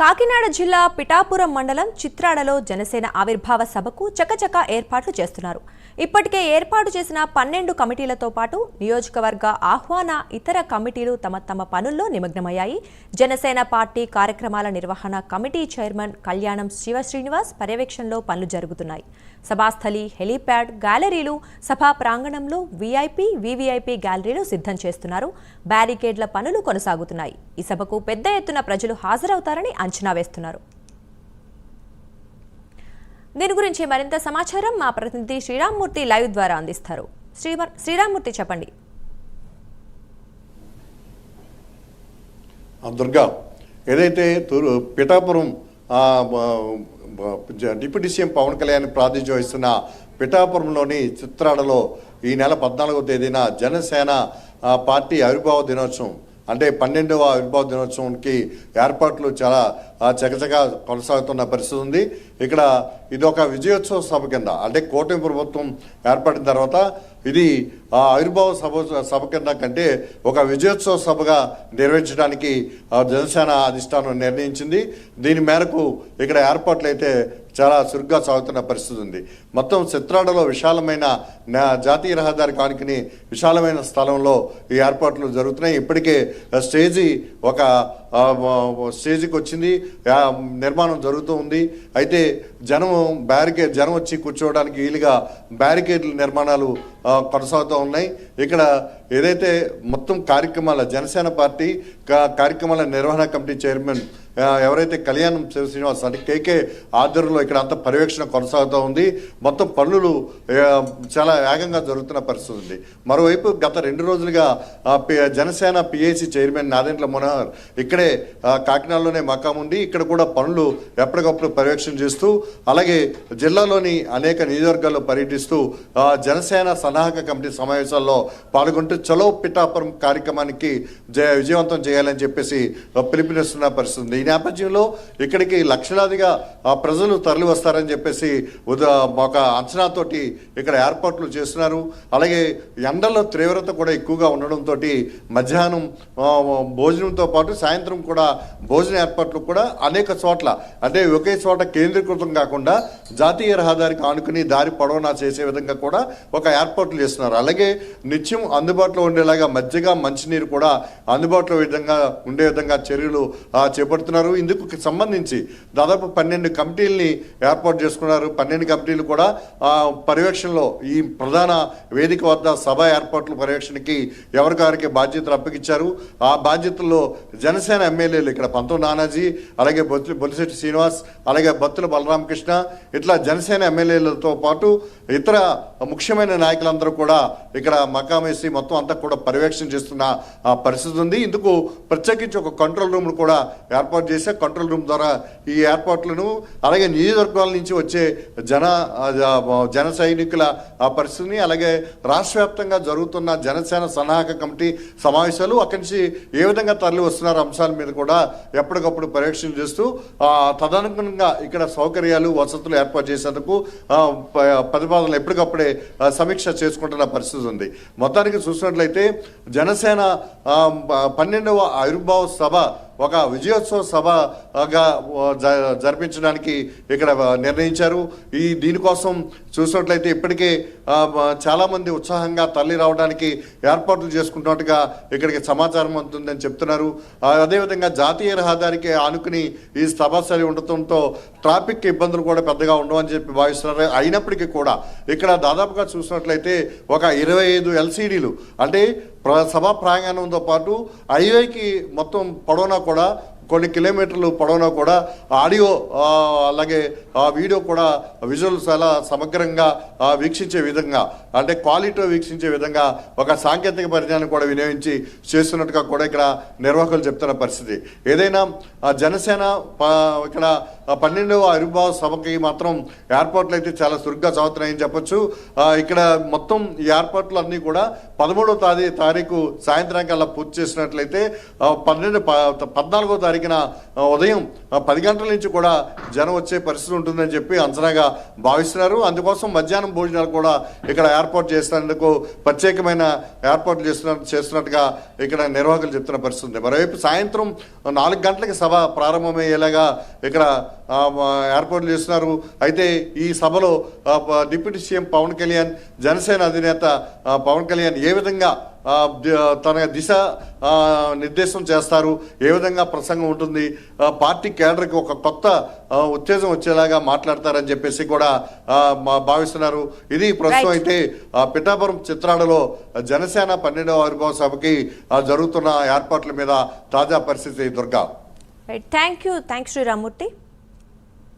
కాకినాడ జిల్లా పిఠాపురం మండలం చిత్రాడలో జనసేన ఆవిర్భావ సభకు చకచక ఏర్పాట్లు చేస్తున్నారు. ఇప్పటికే ఏర్పాటు చేసిన పన్నెండు కమిటీలతో పాటు నియోజకవర్గ ఆహ్వాన ఇతర కమిటీలు తమ తమ పనుల్లో నిమగ్నమయ్యాయి. జనసేన పార్టీ కార్యక్రమాల నిర్వహణ కమిటీ చైర్మన్ కళ్యాణం శివ శ్రీనివాస్ పర్యవేక్షణలో పనులు జరుగుతున్నాయి. సభాస్థలి హెలీప్యాడ్ గ్యాలరీలు సభా ప్రాంగణంలో వీఐపీ వీవీఐపీ గ్యాలరీలు సిద్ధం చేస్తున్నారు. బ్యారికేడ్ల పనులు కొనసాగుతున్నాయి. ఈ సభకు పెద్ద ఎత్తున ప్రజలు హాజరవుతారని అంచనా వేస్తున్నారు. దీని గురించి మరింత సమాచారం మా ప్రతినిధి శ్రీరామ్మూర్తి లైవ్ ద్వారా అందిస్తారు. శ్రీరామ్మూర్తి చెప్పండి. దుర్గా ఏదైతే పిఠాపురం డిప్యూటీ సీఎం పవన్ కళ్యాణ్ ప్రాతినిధ్యం వహిస్తున్న పిఠాపురంలోని చిత్రాడలో ఈ నెల పద్నాలుగవ తేదీన జనసేన పార్టీ ఆవిర్భావ దినోత్సవం అంటే పన్నెండవ ఆవిర్భావ దినోత్సవానికి ఏర్పాట్లు చాలా ఆ, చకచక కొనసాగుతున్న పరిస్థితి ఉంది. ఇక్కడ ఇది ఒక విజయోత్సవ సభ కింద అంటే కూటమి ప్రభుత్వం ఏర్పడిన తర్వాత ఇది ఆ ఆవిర్భావ సభ సభ కింద కంటే ఒక విజయోత్సవ సభగా నిర్వహించడానికి ఆ, జనసేన అధిష్టానం నిర్ణయించింది. దీని మేరకు ఇక్కడ ఏర్పాట్లు అయితే చాలా చురుగ్గా సాగుతున్న పరిస్థితి ఉంది. మొత్తం చిత్రాడలో విశాలమైన జాతీయ రహదారి కానుకని విశాలమైన స్థలంలో ఈ ఏర్పాట్లు జరుగుతున్నాయి. ఇప్పటికే ఆ, స్టేజీ ఒక స్టేజ్కి వచ్చింది. నిర్మాణం జరుగుతూ ఉంది. అయితే జనం బ్యారికేడ్ జనం వచ్చి కూర్చోవడానికి వీలుగా బ్యారికేడ్ల నిర్మాణాలు కొనసాగుతూ ఉన్నాయి. ఇక్కడ ఏదైతే మొత్తం కార్యక్రమాల జనసేన పార్టీ కార్యక్రమాల నిర్వహణ కమిటీ చైర్మన్ ఎవరైతే కళ్యాణం శివ శ్రీనివాస్ అంటే కేకే ఆధ్వర్యంలో ఇక్కడ అంత పర్యవేక్షణ కొనసాగుతూ ఉంది. మొత్తం పనులు చాలా వేగంగా జరుగుతున్న పరిస్థితి ఉంది. మరోవైపు గత రెండు రోజులుగా జనసేన పిఏసి చైర్మన్ నాదెండ్ల మనోహర్ ఇక్కడే కాకినాడలోనే మకాం ఉండి ఇక్కడ కూడా పనులు ఎప్పటికప్పుడు పర్యవేక్షణ చేస్తూ అలాగే జిల్లాలోని అనేక నియోజకవర్గాల్లో పర్యటిస్తూ జనసేన సన్నాహక కమిటీ సమావేశాల్లో పాల్గొంటూ చలో పిఠాపురం కార్యక్రమానికి జయ విజయవంతం చేయాలని చెప్పేసి పిలుపునిస్తున్న పరిస్థితి ఈ నేపథ్యంలో ఇక్కడికి లక్షలాదిగా ప్రజలు తరలి వస్తారని చెప్పేసి ఒక అంచనాతోటి ఇక్కడ ఏర్పాట్లు చేస్తున్నారు. అలాగే ఎండల తీవ్రత కూడా ఎక్కువగా ఉండడంతో మధ్యాహ్నం భోజనంతో పాటు సాయంత్రం కూడా భోజన ఏర్పాట్లు కూడా అనేక చోట్ల అంటే ఒకే చోట కేంద్రీకృతం కాకుండా జాతీయ రహదారికి ఆనుకుని దారి పొడవనా చేసే విధంగా కూడా ఒక ఏర్పాట్లు చేస్తున్నారు. అలాగే నిత్యం అందుబాటులో ఉండేలాగా మజ్జిగ మంచినీరు కూడా అందుబాటులో విధంగా ఉండే విధంగా చర్యలు చేపడుతున్నారు. ఇందుకు సంబంధించి దాదాపు పన్నెండు కమిటీల్ని ఏర్పాటు చేసుకున్నారు. పన్నెండు కమిటీలు కూడా పర్యవేక్షణలో ఈ ప్రధాన వేదిక వద్ద సభ ఏర్పాట్లు పర్యవేక్షణకి ఎవరికారికి బాధ్యతలు అప్పగించారు. ఆ బాధ్యతల్లో జనసేన ఎమ్మెల్యేలు ఇక్కడ పంతం నానాజీ అలాగే బొత్తు బొలిశెట్టి శ్రీనివాస్ అలాగే బత్తుల బలరామకృష్ణ ఇట్లా జనసేన ఎమ్మెల్యేలతో పాటు ఇతర ముఖ్యమైన నాయకులందరూ కూడా ఇక్కడ మకామేసి మొత్తం అంతా కూడా పర్యవేక్షణ చేస్తున్న పరిస్థితి ఉంది. ఇందుకు ప్రత్యేకించి ఒక కంట్రోల్ రూమ్ కూడా ఏర్పాటు చేసే కంట్రోల్ రూమ్ ద్వారా ఈ ఏర్పాట్లను అలాగే నియోజకవర్గాల నుంచి వచ్చే జన జన సైనికుల పరిస్థితిని అలాగే రాష్ట్ర వ్యాప్తంగా జరుగుతున్న జనసేన సన్నాహక కమిటీ సమావేశాలు అక్కడి నుంచి ఏ విధంగా తరలి వస్తున్నారు అంశాల మీద కూడా ఎప్పటికప్పుడు పర్యవేక్షణ చేస్తూ తదనుగుణంగా ఇక్కడ సౌకర్యాలు వసతులు ఏర్పాటు చేసేందుకు ప్రతిపాదనలు ఎప్పటికప్పుడే సమీక్ష చేసుకుంటున్న పరిస్థితి ఉంది. మొత్తానికి చూసినట్లయితే జనసేన పన్నెండవ ఆవిర్భావ సభ ఒక విజయోత్సవ సభగా జ- జరిపించడానికి ఇక్కడ నిర్ణయించారు. ఈ దీనికోసం చూసినట్లయితే ఇప్పటికే చాలామంది ఉత్సాహంగా తల్లి రావడానికి ఏర్పాట్లు చేసుకుంటున్నట్టుగా ఇక్కడికి సమాచారం అందుతుందని చెప్తున్నారు. అదేవిధంగా జాతీయ రహదారికి ఆనుకుని ఈ సభాస్థలి ఉండటంతో ట్రాఫిక్ ఇబ్బందులు కూడా పెద్దగా ఉండవని చెప్పి భావిస్తున్నారు. అయినప్పటికీ కూడా ఇక్కడ దాదాపుగా చూసినట్లయితే ఒక ఇరవై ఐదు ఎల్సీడీలు అంటే ప్ర- సభా ప్రాంగణంతో పాటు హైవేకి మొత్తం పొడవునా కూడా కొన్ని కిలోమీటర్లు పొడవునా కూడా ఆడియో అలాగే ఆ వీడియో కూడా విజువల్స్ చాలా సమగ్రంగా వీక్షించే విధంగా అంటే క్వాలిటీ వీక్షించే విధంగా ఒక సాంకేతిక పరిజ్ఞానం కూడా వినియోగించి చేస్తున్నట్టుగా కూడా ఇక్కడ నిర్వాహకులు చెప్తున్న పరిస్థితి. ఏదైనా జనసేన ప- ఇక్కడ పన్నెండవ ఆవిర్భావ సభకి మాత్రం ఏర్పాట్లు అయితే చాలా చురుగ్గా చదువుతున్నాయని చెప్పొచ్చు. ఇక్కడ మొత్తం ఈ ఏర్పాట్లు అన్నీ కూడా పదమూడవ తారీ తారీఖు సాయంత్రానికల్లా పూర్తి చేసినట్లయితే పన్నెండు పద్నాలుగో పద్నాలుగో తారీఖున ఉదయం పది గంటల నుంచి కూడా జనం వచ్చే పరిస్థితి ఉంటుందని చెప్పి అంచనాగా భావిస్తున్నారు. అందుకోసం మధ్యాహ్నం భోజనాలు కూడా ఇక్కడ ఏర్పాటు చేసినందుకు ప్రత్యేకమైన ఏర్పాట్లు చేస్తున్న చేస్తున్నట్టుగా ఇక్కడ నిర్వాహకులు చెప్తున్న పరిస్థితి ఉంది. మరోవైపు సాయంత్రం నాలుగు గంటలకి సభ ప్రారంభమయ్యేలాగా ఇక్కడ ఏర్పాట్లు చేస్తున్నారు. అయితే ఈ సభలో డిప్యూటీ సీఎం పవన్ కళ్యాణ్ జనసేన అధినేత పవన్ కళ్యాణ్ ఏ విధంగా తన దిశ నిర్దేశం చేస్తారు. ఏ విధంగా ప్రసంగం ఉంటుంది? పార్టీ కేడర్కి ఒక కొత్త ఉత్తేజం వచ్చేలాగా మాట్లాడతారని చెప్పేసి కూడా భావిస్తున్నారు. ఇది ప్రస్తుతం. అయితే పిఠాపురం చిత్రాడలో జనసేన పన్నెండవ ఆవిర్భావ సభకి జరుగుతున్న ఏర్పాట్ల మీద తాజా పరిస్థితి Durga right thank you thank Sriramamurthy